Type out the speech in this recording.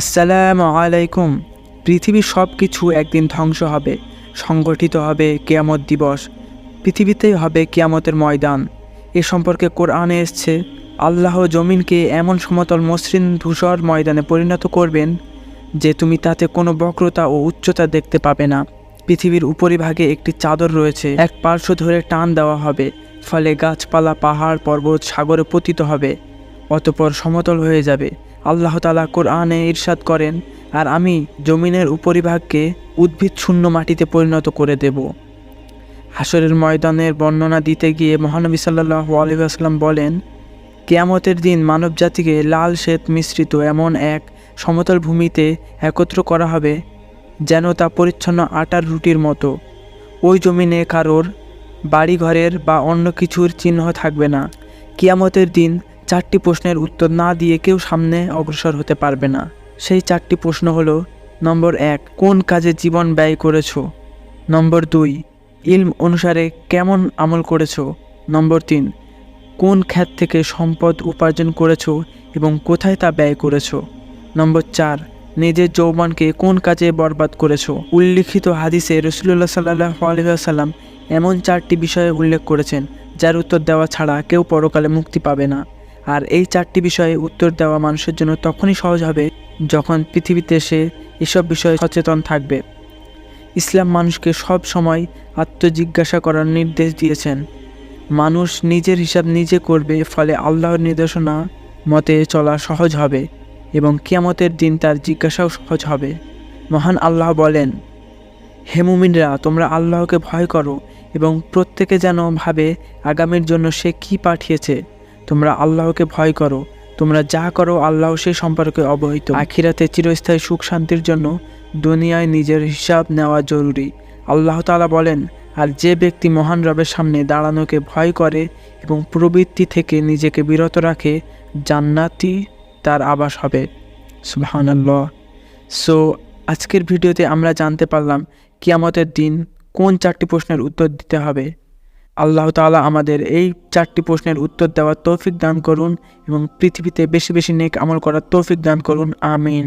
আসসালামু আলাইকুম। পৃথিবীর সব কিছু একদিন ধ্বংস হবে। সংগঠিত হবে কেয়ামত দিবস। পৃথিবীতেই হবে কেয়ামতের ময়দান। এ সম্পর্কে কোরআনে এসছে, আল্লাহ জমিনকে এমন সমতল মসৃণ ধূসর ময়দানে পরিণত করবেন যে তুমি তাতে কোনো বক্রতা ও উচ্চতা দেখতে পাবে না। পৃথিবীর উপরিভাগে একটি চাদর রয়েছে, এক পার্শ্ব ধরে টান দেওয়া হবে, ফলে গাছপালা, পাহাড়, পর্বত, সাগরে পতিত হবে, অতপর সমতল হয়ে যাবে। আল্লাহ তালা কোরআনে ইরশাদ করেন, আর আমি জমিনের উপরিভাগকে উদ্ভিদ শূন্য মাটিতে পরিণত করে দেব। হাসরের ময়দানের বর্ণনা দিতে গিয়ে মহানবী সাল্লাহ আলহাম বলেন, কেয়ামতের দিন মানবজাতিকে লাল শ্বেত মিশ্রিত এমন এক সমতল ভূমিতে একত্র করা হবে, যেন তা পরিচ্ছন্ন আটার রুটির মতো। ওই জমিনে কারোর বাড়িঘরের বা অন্য কিছুর চিহ্ন থাকবে না। কিয়ামতের দিন চারটি প্রশ্নের উত্তর না দিয়ে কেউ সামনে অগ্রসর হতে পারবে না। সেই চারটি প্রশ্ন হলো, নম্বর এক, কোন কাজে জীবন ব্যয় করেছ? নম্বর দুই, ইলম অনুসারে কেমন আমল করেছ? নম্বর তিন, কোন খ্যাত থেকে সম্পদ উপার্জন করেছ এবং কোথায় তা ব্যয় করেছ? নম্বর চার, নিজের যৌবনকে কোন কাজে বরবাদ করেছ? উল্লিখিত হাদিসে রসুল্লাহ সাল্লাহ আলহাম এমন চারটি বিষয়ে উল্লেখ করেছেন, যার উত্তর দেওয়া ছাড়া কেউ পরকালে মুক্তি পাবে না। আর এই চারটি বিষয়ে উত্তর দেওয়া মানুষের জন্য তখনই সহজ হবে যখন পৃথিবীতে সে এসব বিষয়ে সচেতন থাকবে। ইসলাম মানুষকে সব সময় আত্মজিজ্ঞাসা করার নির্দেশ দিয়েছেন। মানুষ নিজের হিসাব নিজে করবে, ফলে আল্লাহর নির্দেশনা মতে চলা সহজ হবে এবং কিয়ামতের দিন তার জিজ্ঞাসাও সহজ হবে। মহান আল্লাহ বলেন, হে মুমিনরা, তোমরা আল্লাহকে ভয় করো এবং প্রত্যেকে যেন ভাবে আগামীর জন্য সে কি পাঠিয়েছে। তোমরা আল্লাহকে ভয় করো। তোমরা যা করো আল্লাহ সে সম্পর্কে অবহিত। আখিরাতে চিরস্থায়ী সুখ শান্তির জন্য দুনিয়ায় নিজের হিসাব নেওয়া জরুরি। আল্লাহ তালা বলেন, আর যে ব্যক্তি মহান রবের সামনে দাঁড়ানোকে ভয় করে এবং প্রবৃত্তি থেকে নিজেকে বিরত রাখে জান্নাতি তার আবাস হবে। সুবহানাল্লাহ। সো, আজকের ভিডিওতে আমরা জানতে পারলাম কিয়ামতের দিন কোন চারটি প্রশ্নের উত্তর দিতে হবে। আল্লাহ তালা আমাদের এই চারটি প্রশ্নের উত্তর দেওয়ার তৌফিক দান করুন এবং পৃথিবীতে বেশি বেশি নেক আমল করার তৌফিক দান করুন, আমিন।